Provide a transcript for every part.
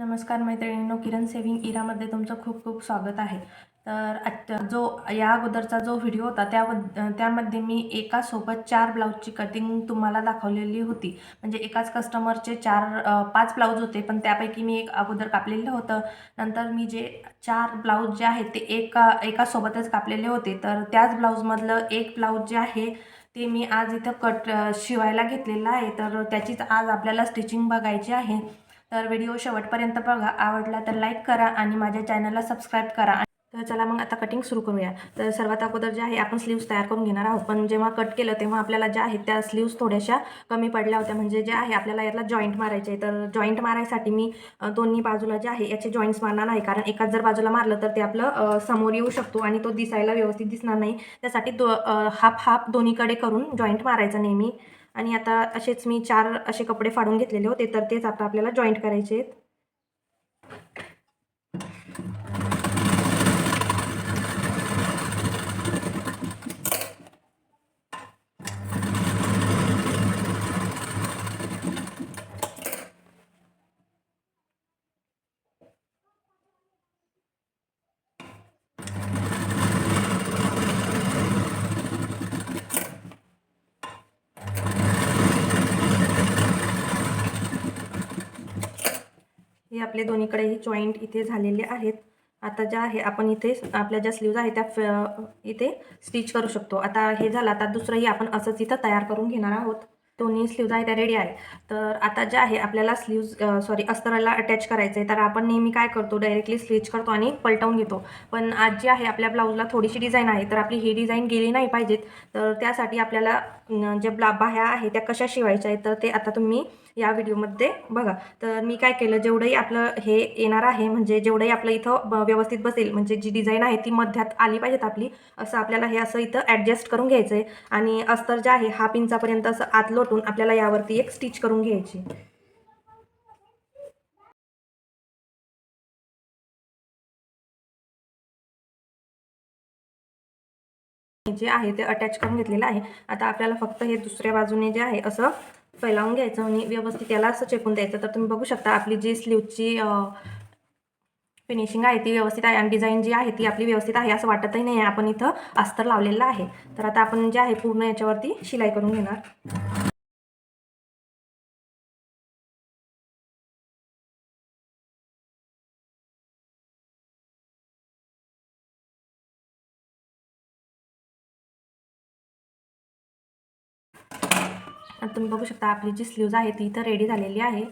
नमस्कार मैत्रिणींनो किरण सेविंग इरामध्ये तुमचं खूप खूप स्वागत आहे. तर आजच्या जो या अगोदरचा जो व्हिडिओ होता त्या त्यामध्ये मी एकासोबत चार ब्लाऊजची कटिंग तुम्हाला दाखवलेली होती. म्हणजे एकाच कस्टमरचे चार पाच ब्लाऊज होते पण त्यापैकी मी एक अगोदर कापलेलं होतं. नंतर मी जे चार ब्लाऊज जे आहेत ते एका एकासोबतच कापलेले होते. तर त्याच ब्लाऊजमधलं एक ब्लाऊज जे आहे ते मी आज इथं कट शिवायला घेतलेलं आहे. तर त्याचीच आज आपल्याला स्टिचिंग बघायची आहे. तर व्हिडिओ शेवटपर्यंत बघा. आवडला तर लाईक करा आणि माझ्या चॅनलला सबस्क्राईब करा. तर चला मग आता कटिंग सुरू करूया. तर सर्वात अगोदर जे आहे आपण स्लीव्स तयार करून घेणार आहोत. पण जेव्हा कट केलं तेव्हा आपल्याला ज्या आहेत त्या स्लीव्स थोड्याशा कमी पडल्या होत्या. म्हणजे जे आहे आपल्याला याला जॉईंट मारायचे तर जॉईंट मारायसाठी मी दोन्ही बाजूला जे आहे याचे जॉईंट्स मारणार नाही कारण एकाच जर बाजूला मारलं तर ते आपलं समोर येऊ शकतो आणि तो दिसायला व्यवस्थित दिसणार नाही. त्यासाठी दो हाफ हाफ दोन्हीकडे करून जॉईंट मारायचं नेहमी. आणि आता असेच मी चार असे कपडे फाडून घेतलेले होते तर तेच आता आपल्याला जॉईंट करायचे आहेत. हे आपले दोन्हीकडेही जॉईंट इथे झालेले आहेत. आता ज्या आहे आपण इथे आपल्या ज्या स्लीव्ज आहेत त्या फ- इथे स्टिच करू शकतो. आता हे झालं आता दुसरंही आपण असंच इथं तयार करून घेणार आहोत. दोन्ही स्लीव्ज आहे त्या रेडी आहे तर आता ज्या आहे आपल्याला स्लीव्ज सॉरी अस्तराला अटॅच करायचं आहे तर आपण नेहमी काय करतो डायरेक्टली स्टिच करतो आणि पलटवून घेतो. पण आज जी आहे आपल्या ब्लाऊजला थोडीशी डिझाईन आहे. तर आपली ही डिझाईन गेली नाही पाहिजेत. तर त्यासाठी आपल्याला ज्या जे ब्ला बाह्या आहे त्या कशा शिवायच्या आहेत तर ते आता तुम्ही या व्हिडिओमध्ये बघा. तर मी काय केलं जेवढंही आपलं हे येणार आहे म्हणजे जेवढंही आपलं इथं व्यवस्थित बसेल म्हणजे जी डिझाईन आहे ती मध्यात आली पाहिजेत आपली असं आपल्याला हे असं इथं ॲडजस्ट करून घ्यायचं आहे आणि अस्तर जे आहे हाफ इंचापर्यंत असं आत लोटून आपल्याला यावरती एक स्टिच करून घ्यायची. जे आहे ते अटॅच करून घेतलेलं आहे. आता आपल्याला फक्त हे दुसऱ्या बाजूने जे आहे असं फैलावून घ्यायचं आणि व्यवस्थित याला असं चेपून द्यायचं. तर तुम्ही बघू शकता आपली जी स्लीवची फिनिशिंग आहे ती व्यवस्थित आहे. आणि डिझाईन जी आहे ती आपली व्यवस्थित आहे असं वाटतही नाही आहे. आपण इथं अस्तर लावलेलं आहे. तर आता आपण जे आहे पूर्ण याच्यावरती शिलाई करून घेणार. आता तुम्ही बघू शकता आपली जी स्लीव्ज आहे ती इथं रेडी झालेली आहे.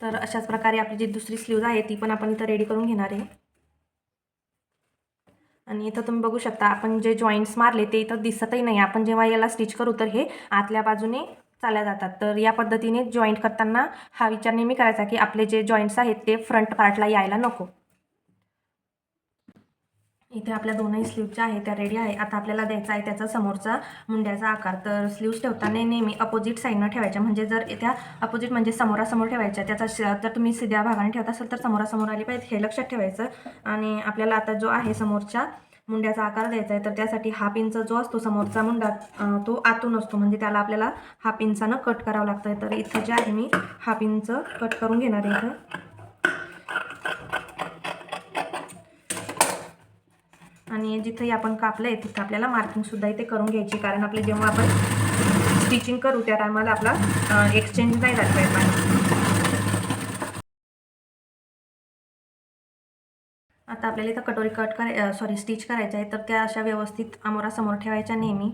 तर अशाच प्रकारे आपली जी दुसरी स्लीव्ज आहे ती पण आपण इथं रेडी करून घेणार आहे. आणि इथं तुम्ही बघू शकता आपण जे जॉईंट्स मारले ते इथं दिसतही नाही. आपण जेव्हा याला स्टिच करू तर हे आतल्या बाजूने चालल्या जातात. तर या पद्धतीने जॉईंट करताना हा विचार नेहमी करायचा की आपले जे जॉईंट्स आहेत ते फ्रंट पार्टला यायला नको. इथे आपल्या दोनही स्लीव ज्या आहेत त्या रेडी आहे आता आपल्याला द्यायचा आहे त्याचा समोरचा मुंड्याचा आकार. तर स्लीव्स ठेवताना नेहमी अपोजिट साईडनं ठेवायच्या. म्हणजे जर त्या अपोजिट म्हणजे समोरासमोर ठेवायच्या त्याचा जर तुम्ही सिध्या भागाने ठेवत असाल तर समोरासमोर आली पाहिजे. हे लक्षात ठेवायचं. आणि आपल्याला आता जो आहे समोरच्या मुंड्याचा आकार द्यायचा आहे तर त्यासाठी हाफ इंच जो असतो समोरचा मुंडा तो आतून असतो. म्हणजे त्याला आपल्याला हाफ इंचानं कट करावं लागतं आहे तर इथं जे आहे मी हाफ इंच कट करून घेणार आहे इथं. आणि जिथंही आपण कापलं आहे तिथं आपल्याला मार्किंगसुद्धा इथे करून घ्यायची कारण आपले जेव्हा आपण स्टिचिंग करू त्या टायमाला आपला एक्सचेंज नाही झाला पाहिजे. आता आपल्याला इथं कटोरी कट कराय सॉरी स्टिच करायचं आहे तर त्या अशा व्यवस्थित अमोरासमोर ठेवायच्या नेहमी.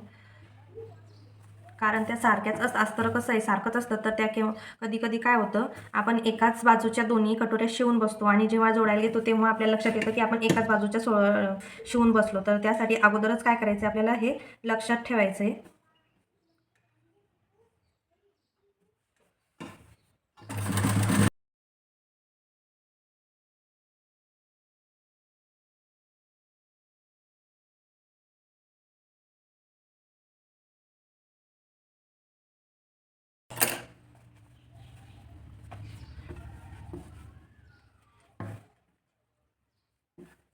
कारण त्या सारख्याच असतात अस्तर कसं आहे सारखंच असतं. तर त्या केव्हा कधी कधी काय होतं आपण एकाच बाजूच्या दोन्ही कटोऱ्या शिवून बसतो आणि जेव्हा जोडायला येतो तेव्हा आपल्या लक्षात येतं की आपण एकाच बाजूच्या सो शिवून बसलो. तर त्यासाठी अगोदरच काय करायचं आपल्याला हे लक्षात ठेवायचं आहे.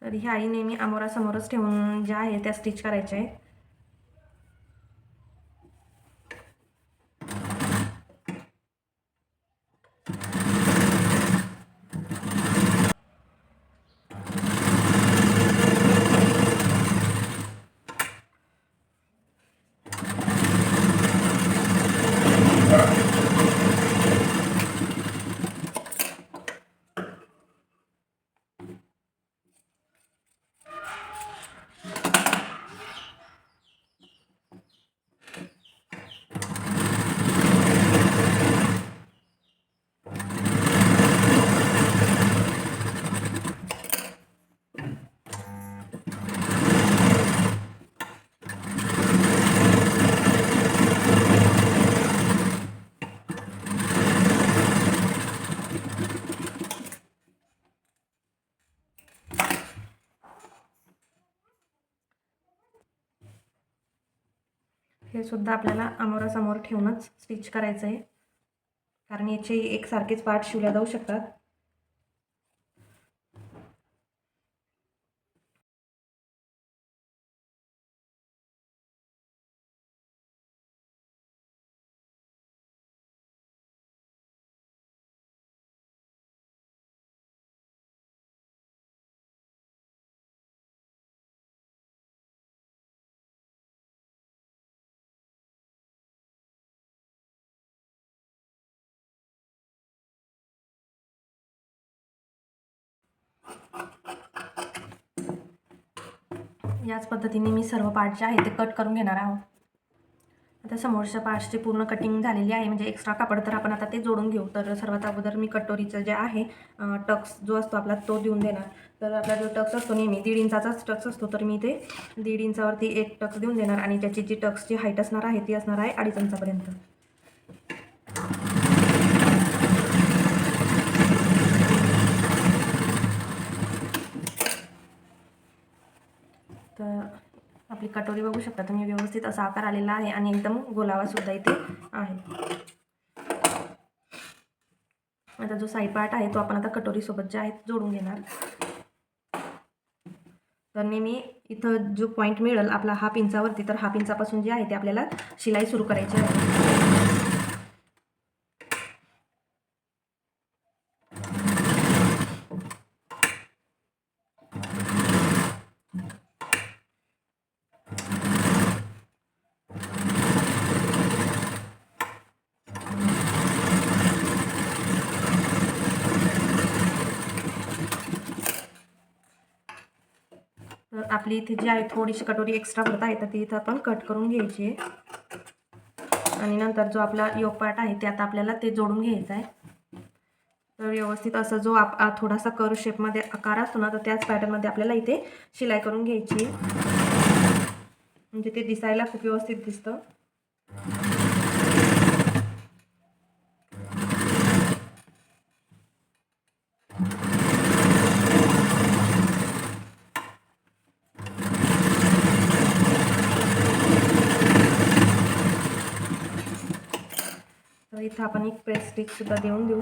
तर ह्या आई नेहमी आमोरासमोरच ठेवून ज्या आहे त्या स्टिच करायच्या आहे हे सुद्धा आपल्याला अमोरासमोर ठेवूनच स्टिच करायचं आहे कारण याचे एकसारखेच पार्ट शिवल्या जाऊ शकतात. याच पद्धतीने मी सर्व पार्ट जे आहे ते कट करून घेणार आहोत. आता समोरच्या पार्ट्सची पूर्ण कटिंग झालेली आहे. म्हणजे एक्स्ट्रा कापड तर आपण आता ते जोडून घेऊ. तर सर्वात अगोदर मी कटोरीचं जे आहे टक्स जो असतो आपला तो देऊन देणार. तर आपला जो टक्स असतो नेहमी दीड इंचाचाच टक्स असतो तर मी ते दीड इंचावरती एक टक्स देऊन देणार. आणि त्याची जी टक्सची हाईट असणार आहे ती असणार आहे अडीच इंचापर्यंत. तर आपली कटोरी बघू शकता तुम्ही व्यवस्थित असा आकार आलेला आहे आणि एकदम गोलावासुद्धा इथे आहे. आता जो साईड पार्ट आहे तो आपण आता कटोरीसोबत जे आहे जोडून घेणार. तर नेहमी इथं जो पॉईंट मिळेल आपला हाफ इंचावरती तर हाफ इंचापासून जे आहे ते आपल्याला शिलाई सुरू करायची आहे. तर आपली इथे जी आहे थोडीशी कटोरी एक्स्ट्रा भरत आहे तर ती इथं आपण कट करून घ्यायची आहे. आणि नंतर जो आपला योग पार्ट आहे ते आता आपल्याला ते जोडून घ्यायचं आहे. तर व्यवस्थित असं जो आप थोडासा कर शेपमध्ये आकार असतो ना तर त्याच पॅटर्नमध्ये आपल्याला इथे शिलाई करून घ्यायची आहे. म्हणजे ते दिसायला खूप व्यवस्थित दिसतं तर इथं आपण एक प्रेस देऊन देऊ.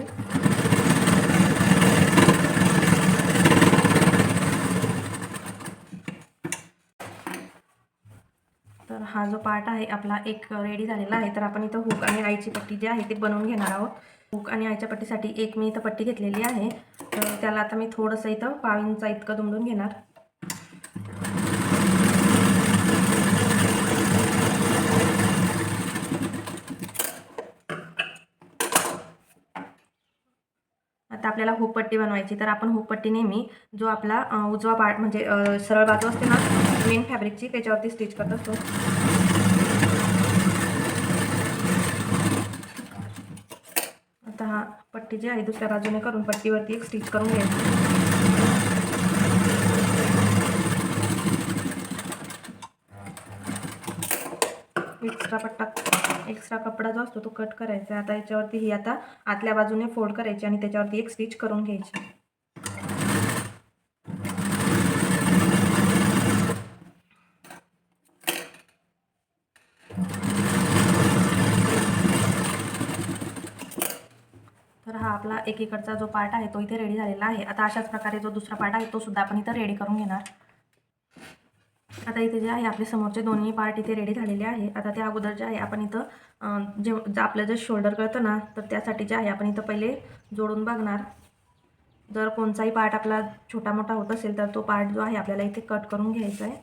तर हा जो पार्ट आहे आपला एक रेडी झालेला आहे. तर आपण इथं हुक आणि आईची पट्टी जी आहे ती बनवून घेणार आहोत. हुक आणि आईच्या पट्टीसाठी एक मी इथं पट्टी घेतलेली आहे. तर त्याला आता मी थोडंसं इथं पाव इंचा इतकं दुमडून घेणार. आता आपल्याला हुकपट्टी बनवायची तर आपण हुकपट्टी नेहमी जो आपला उजवा पार्ट म्हणजे सरळ बाजू असते ना मेन फॅब्रिकची त्याच्यावरती स्टिच करत असतो. आता हा पट्टी जी आहे दुसऱ्या बाजूने करून पट्टीवरती एक स्टिच करून घ्यायची. एक्स्ट्रा पट्टा. एक्स्ट्रा कपडा जो असतो तो कट करायचा आता याच्यावरती ही आता आतल्या बाजूने फोल्ड करायची आणि त्याच्यावरती एक स्टिच करून घ्यायची. तर हा आपला एकीकडचा जो पार्ट आहे तो इथे रेडी झालेला आहे. आता अशाच प्रकारे जो दुसरा पार्ट आहे तो सुद्धा आपण इथं रेडी करून घेणार. आता इथे जे आहे आपले समोरचे दोन्ही पार्ट इथे रेडी झालेले आहे. आता त्या अगोदर जे आहे आपण इथं जे आपलं जे शोल्डर कळतं ना तर त्यासाठी जे आहे आपण इथं पहिले जोडून बघणार. जर कोणताही पार्ट आपला छोटा मोठा होत असेल तर तो पार्ट जो आहे आपल्याला इथे कट करून घ्यायचा आहे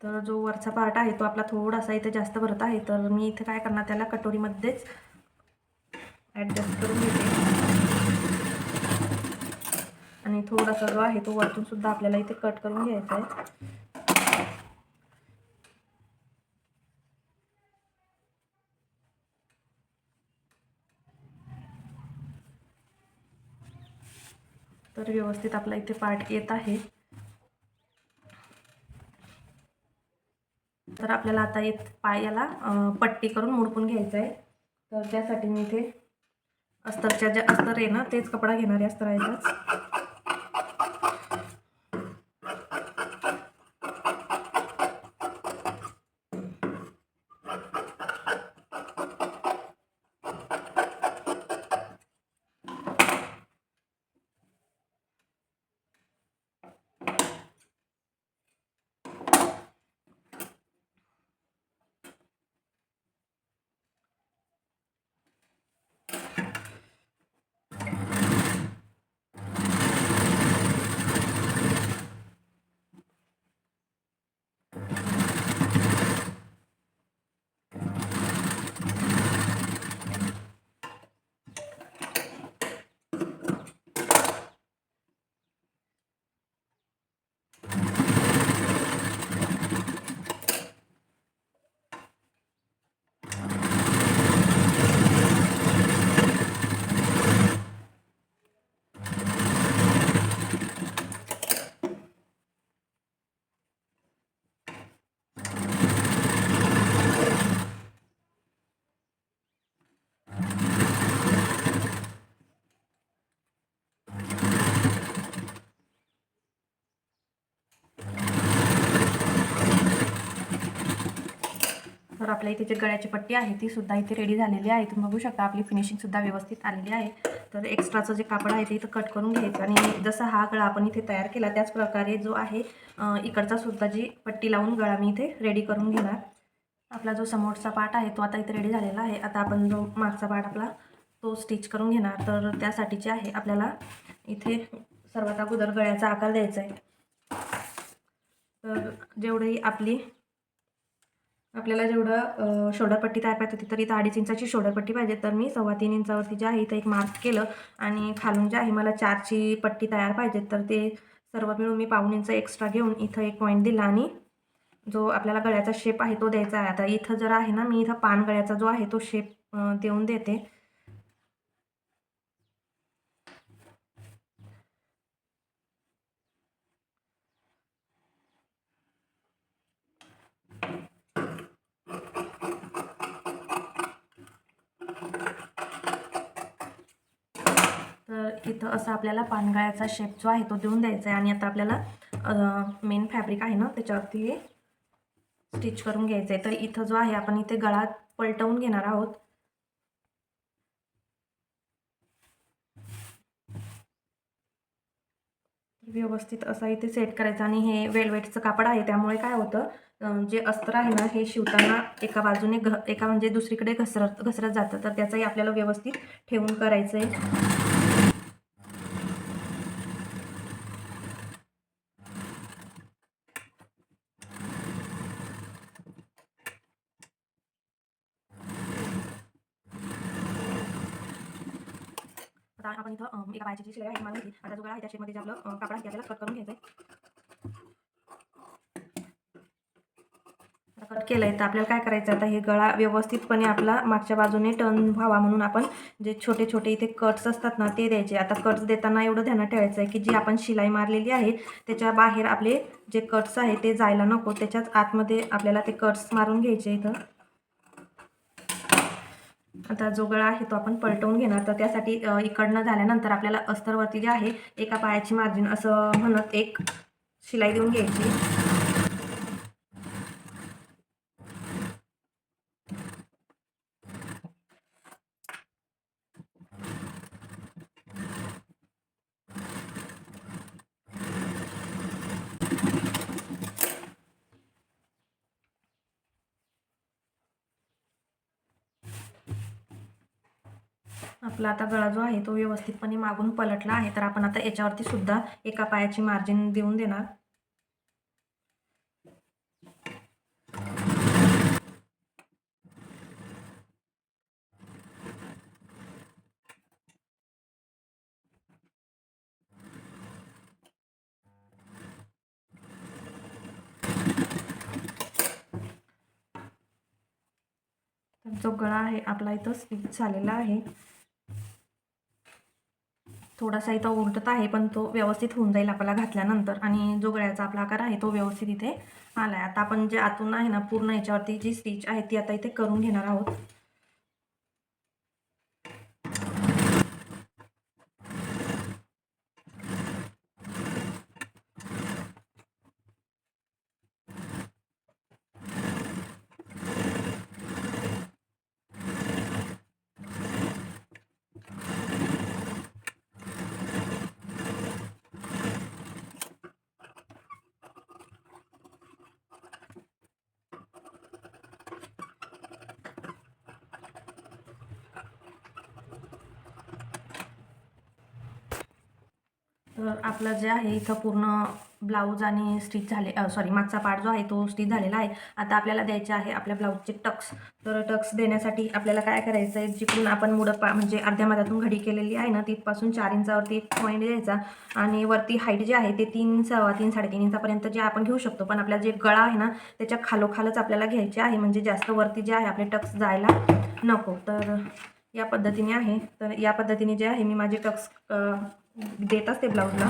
तर जो वरचा पार्ट आहे तो आपला थोडासा इथे जास्त भरत आहे तर मी इथे काय करणार त्याला कटोरीमध्येच ॲडजस्ट करून घेते. आणि थोडासा जो आहे तो वरतून सुद्धा आपल्याला इथे कट करून घ्यायचा आहे. तर व्यवस्थित आपला इथे पार्ट येत आहे. तर आपल्याला आता येत पायाला पट्टी करून मुडपून घ्यायचं आहे. तर त्यासाठी मी इथे अस्तरच्या जे अस्तर आहे ना तेच कपडा घेणारे अस्तर आहे तर आपल्या इथे जे गळ्याची पट्टी आहे ती सुद्धा इथे रेडी झालेली आहे. तुम्ही बघू शकता आपली फिनिशिंगसुद्धा व्यवस्थित आलेली आहे. तर एक्स्ट्राचं जे कापड आहे ते इथं कट करून घ्यायचं. आणि जसा हा गळा आपण इथे तयार केला त्याच प्रकारे जो आहे इकडचा सुद्धा जी पट्टी लावून गळा मी इथे रेडी करून घेणार. आपला जो समोरचा पार्ट आहे तो आता इथे रेडी झालेला आहे. आता आपण जो मागचा पार्ट आपला तो स्टिच करून घेणार. तर त्यासाठी जे आहे आपल्याला इथे सर्वात अगोदर गळ्याचा आकार द्यायचा आहे. तर जेवढी आपली आपल्याला जेवढं शोल्डरपट्टी तयार पाहिजे होती तर इथं अडीच इंचाची शोल्डरपट्टी पाहिजे. तर मी सव्वा तीन इंचावरती जे आहे इथं एक मार्क केलं आणि खालून जे आहे मला चारची पट्टी तयार पाहिजे. तर ते सर्व मिळून मी पाऊन इंच एक्स्ट्रा घेऊन इथं एक पॉईंट दिला आणि जो आपल्याला गळ्याचा शेप आहे तो द्यायचा आहे. आता इथं जर आहे ना मी इथं पान गळ्याचा जो आहे तो शेप देऊन देते तर इथं असं आपल्याला पानगळ्याचा शेप जो आहे तो देऊन द्यायचा आहे आणि आता आपल्याला मेन फॅब्रिक आहे ना त्याच्यावरती हे स्टिच करून घ्यायचं आहे. तर इथं जो आहे आपण इथे गळा पलटवून घेणार आहोत. व्यवस्थित असा इथे सेट करायचं आणि हे वेलवेटचं कापड आहे त्यामुळे काय होतं जे अस्त्र आहे ना हे शिवताना एका बाजूने घ एका म्हणजे दुसरीकडे घसरत घसरत जातं. तर त्याचंही आपल्याला व्यवस्थित ठेवून करायचं आहे आता आपण इथं एका पायाची जी शिलाई आहे मला आता जो गळा आहे त्या शेपमध्ये जे आपलं कापड आहे आपल्याला कट करून घ्यायचं आहे कट केलं आहे तर आपल्याला काय करायचं आता हे गळा व्यवस्थितपणे आपला मागच्या बाजूने टर्न व्हावा म्हणून आपण जे छोटे छोटे इथे कट्स असतात ना ते द्यायचे. आता कट्स देताना एवढं ध्यानात ठेवायचं आहे की जी आपण शिलाई मारलेली आहे त्याच्या बाहेर आपले जे कट्स आहे ते जायला नको. त्याच्याच आतमध्ये आपल्याला ते कट्स मारून घ्यायचे इथं. आता जो गळा आहे तो आपण पलटवून घेणार. तर त्यासाठी इकडनं झाल्यानंतर आपल्याला अस्तरवरती जे आहे एका पायाची मार्जिन असं म्हणत एक शिलाई देऊन घ्यायची. आपला आता गळा जो आहे तो व्यवस्थितपणे मागून पलटला आहे तर आपण आता याच्यावरती सुद्धा एका पायाची मार्जिन देऊन देणार. जो गळा आहे आपला इथं स्टिच झालेला आहे. थोडासा इथं उलटत आहे पण तो व्यवस्थित होऊन जाईल आपल्याला घातल्यानंतर. आणि जो गळ्याचा आपला आकार आहे तो व्यवस्थित इथे आला आहे आता आपण जे आतून आहे ना पूर्ण याच्यावरती जी स्टिच आहे ती आता इथे करून घेणार आहोत. तर आपलं जे आहे इथं पूर्ण ब्लाऊज आणि स्टिच झाले सॉरी मागचा पार्ट जो आहे तो स्टिच झालेला आहे. आता आपल्याला द्यायचे आहे आपल्या ब्लाऊजचे टक्स. तर टक्स देण्यासाठी आपल्याला काय करायचं आहे जिकडून आपण मुडं पा म्हणजे अर्ध्या मधातून घडी केलेली आहे ना तिथपासून चार इंचावरती एक पॉईंट द्यायचा आणि वरती हाईट जे आहे ते तीन सव्वा तीन साडेतीन इंचापर्यंत जे आपण घेऊ शकतो. पण आपला जे गळा आहे ना त्याच्या खालोखालच आपल्याला घ्यायचे आहे. म्हणजे जास्त वरती जे आहे आपले टक्स जायला नको. तर या पद्धतीने आहे. तर या पद्धतीने जे आहे मी माझे टक्स देत असते ब्लाऊजला.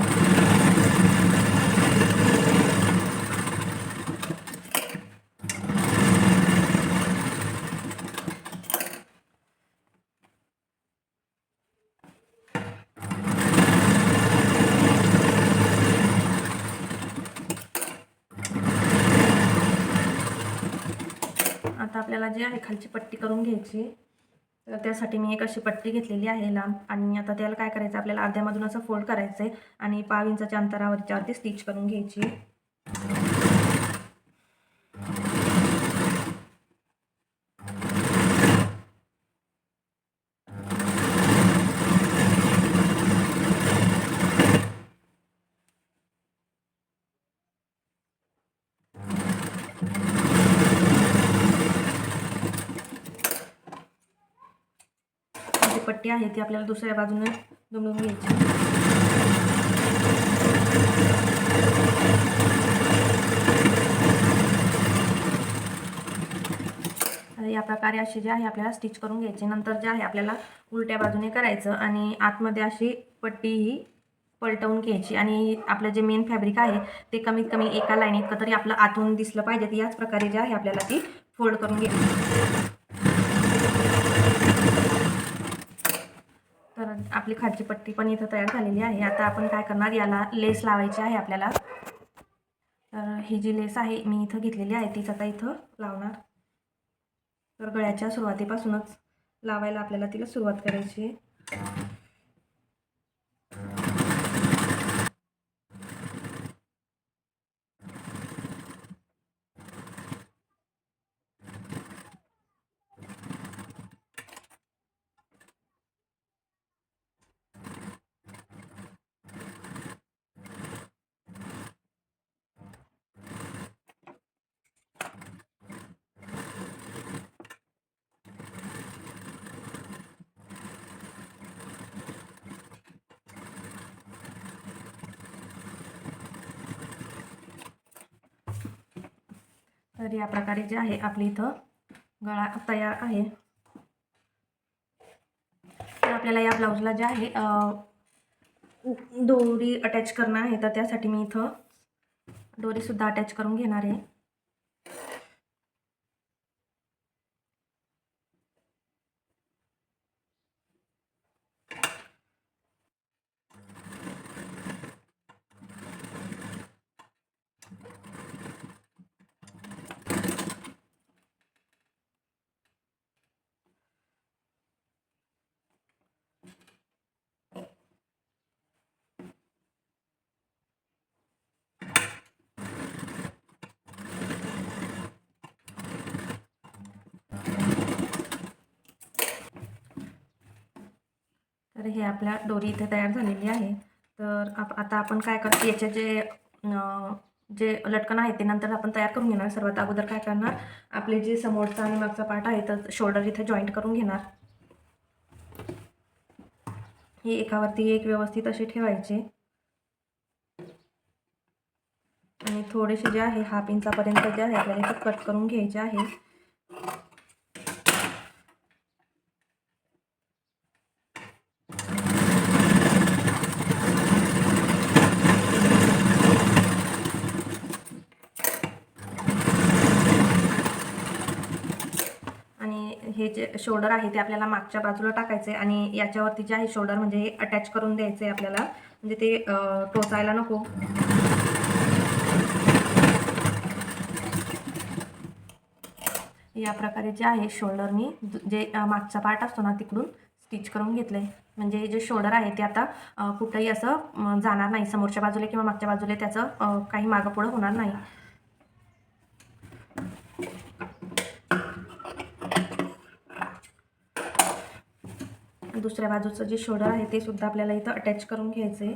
आता आपल्याला जे आहे खालची पट्टी करून घ्यायची. तर त्यासाठी मी एक अशी पट्टी घेतलेली आहे लांब आणि आता त्याला काय करायचं आपल्याला अर्ध्यामधून असं फोल्ड करायचं आहे आणि पाव इंचाच्या अंतरावरच्यावरती स्टिच करून घ्यायची. पट्टी आहे ती आपल्याला दुसऱ्या बाजूने दुमडून घ्यायची. या प्रकारे अशी जे आहे आपल्याला स्टिच करून घ्यायची. नंतर जे आहे आपल्याला उलट्या बाजूने करायचं आणि आतमध्ये अशी पट्टी ही पलटवून घ्यायची. आणि आपलं जे मेन फॅब्रिक आहे ते कमीत कमी एका लाईन इतकं तरी आपलं आतून दिसलं पाहिजे. याच प्रकारे जे आहे आपल्याला ती फोल्ड करून घ्यायची. तर आपली खालची पट्टी पण इथं तयार झालेली आहे. आता आपण काय करणार? याला लेस लावायची आहे आपल्याला. तर ही जी लेस आहे मी इथं घेतलेली आहे. तीच आता इथं लावणार. तर गळ्याच्या सुरुवातीपासूनच लावायला आपल्याला तिला सुरुवात करायची आहे. तर या प्रकारे जे आहे आपली इथं गळा तयार आहे. तर आपल्याला या ब्लाऊजला जे आहे दोरी अटॅच करणं आहे तर त्यासाठी मी इथं दोरीसुद्धा अटॅच करून घेणार आहे. तर हे आपल्या दोरी इथे तयार झालेली आहे. तर आप आता आपण काय कर याचे जे जे लटकन आहे ते नंतर आपण तयार करून घेणार. सर्वात अगोदर काय करणार? आपले जे समोरचा आणि मागचा पार्ट आहे तर शोल्डर इथे जॉईंट करून घेणार. हे एकावरती एक व्यवस्थित असे ठेवायचे. आणि थोडेसे जे आहे हाफ इंचापर्यंत जे आहे आपल्याला इथं कट करून घ्यायचे आहे. हे जे शोल्डर आहे ते आपल्याला मागच्या बाजूला टाकायचे आणि याच्यावरती जे आहे शोल्डर म्हणजे हे अटॅच करून द्यायचे आहे आपल्याला. म्हणजे ते टोचायला नको. या प्रकारे जे आहे शोल्डरनी जे मागचा पार्ट असतो ना तिकडून स्टिच करून घेतलं आहे म्हणजे जे शोल्डर आहे ते आता कुठंही असं जाणार नाही. समोरच्या बाजूला किंवा मागच्या बाजूला त्याचं काही मागं पुढं होणार नाही. दुसऱ्या बाजूचं जे शोल्डर आहे ते सुद्धा आपल्याला इथं अटॅच करून घ्यायचं आहे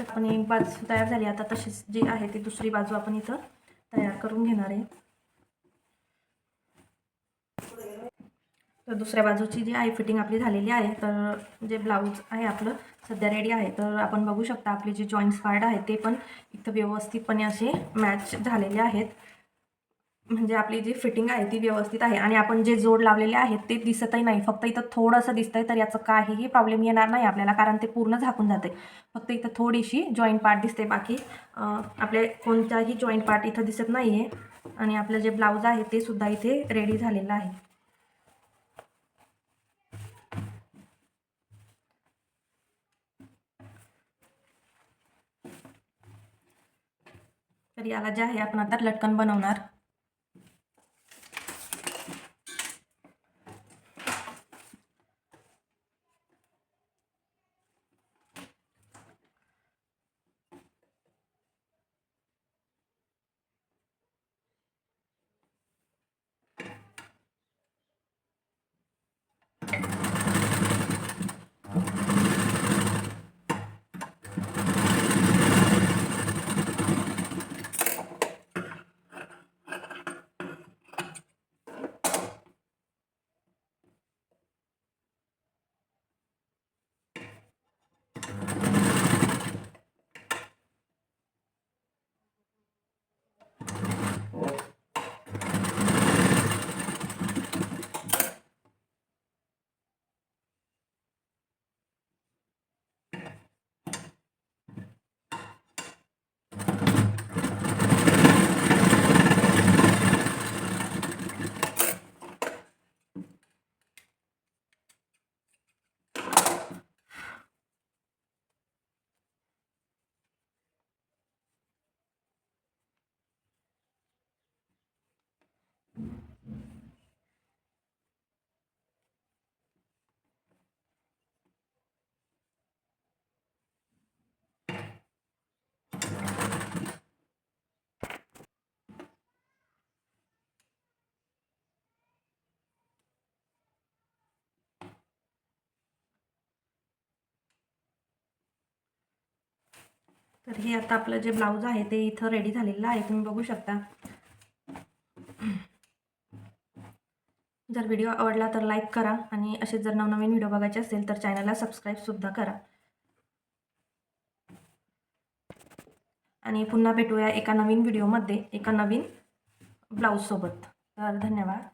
इथं आपण एक बाजू तयार झाली. आता तशीच जी आहे ती दुसरी बाजू आपण इथं तयार करून घेणार आहे. तर दुसऱ्या बाजूची जी आहे फिटिंग आपली झालेली आहे तर जे ब्लाऊज आहे आपलं सध्या रेडी आहे. तर आपण बघू शकता आपले जे जॉईंट्स पार्ट आहेत ते पण इथं व्यवस्थितपणे असे मॅच झालेले आहेत. म्हणजे आपली जी फिटिंग आहे ती व्यवस्थित आहे आणि आपण जे जोड लावलेले आहेत ते दिसतही नाही. फक्त इथं थोडंसं दिसतंय तर याचं काहीही प्रॉब्लेम येणार नाही आपल्याला कारण ते पूर्ण झाकून जाते. फक्त इथं थोडीशी जॉईंट पार्ट दिसते. बाकी आपले कोणताही जॉईंट पार्ट इथं दिसत नाही आहे आणि आपलं जे ब्लाऊज आहे ते सुद्धा इथे रेडी झालेलं आहे. तर याला जे आहे आपण आता लटकन बनवणार. तर हे आता आपलं जे ब्लाऊज आहे ते इथं रेडी झालेलं आहे. तुम्ही बघू शकता. जर व्हिडिओ आवडला तर लाईक करा आणि असे जर नवनवीन व्हिडिओ बघायचे असेल तर चॅनलला सबस्क्राईबसुद्धा करा. आणि पुन्हा भेटूया एका नवीन व्हिडिओमध्ये एका नवीन ब्लाऊजसोबत. तर धन्यवाद.